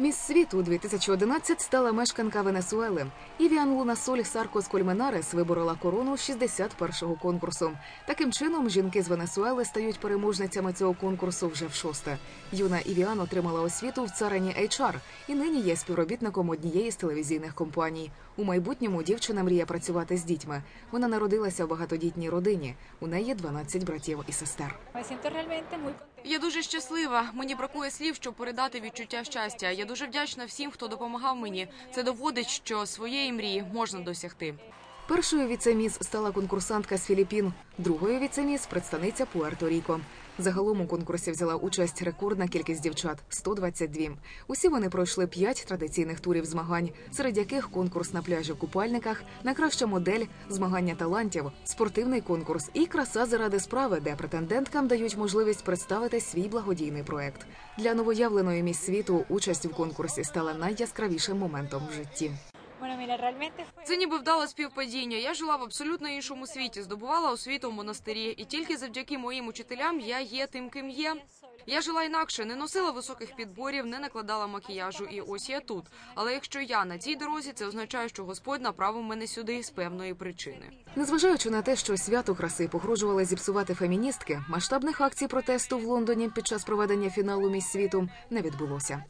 Міс світу 2011 стала мешканка Венесуели. Івіан Лунасоль Саркос Кольменарес виборола корону 61-го конкурсу. Таким чином, жінки з Венесуели стають переможницями цього конкурсу вже в шосте. Юна Івіан отримала освіту в царині HR і нині є співробітником однієї з телевізійних компаній. У майбутньому дівчина мріє працювати з дітьми. Вона народилася в багатодітній родині. У неї 12 братів і сестер. Я дуже щаслива. Мені бракує слів, щоб передати відчуття щастя. Я дуже вдячна всім, хто допомагав мені. Це доводить, що своєї мрії можна досягти. Першою віцеміс стала конкурсантка з Філіппін, другою віцеміс – представниця Пуерто-Ріко. Загалом у конкурсі взяла участь рекордна кількість дівчат 122. Усі вони пройшли п'ять традиційних турів змагань, серед яких конкурс на пляжі в купальниках, найкраща модель, змагання талантів, спортивний конкурс і краса заради справи, де претенденткам дають можливість представити свій благодійний проект. Для новоявленої міс світу участь в конкурсі стала найяскравішим моментом в житті. Це ніби вдале співпадіння. Я жила в абсолютно іншому світі, здобувала освіту в монастирі, і тільки завдяки моїм учителям я є тим, ким є. Я жила інакше, не носила високих підборів, не накладала макіяжу, і ось я тут. Але якщо я на цій дорозі, це означає, що Господь направив мене сюди з певної причини. Незважаючи на те, що свято краси погрожували зіпсувати феміністки, масштабних акцій протесту в Лондоні під час проведення фіналу міс світу не відбулося.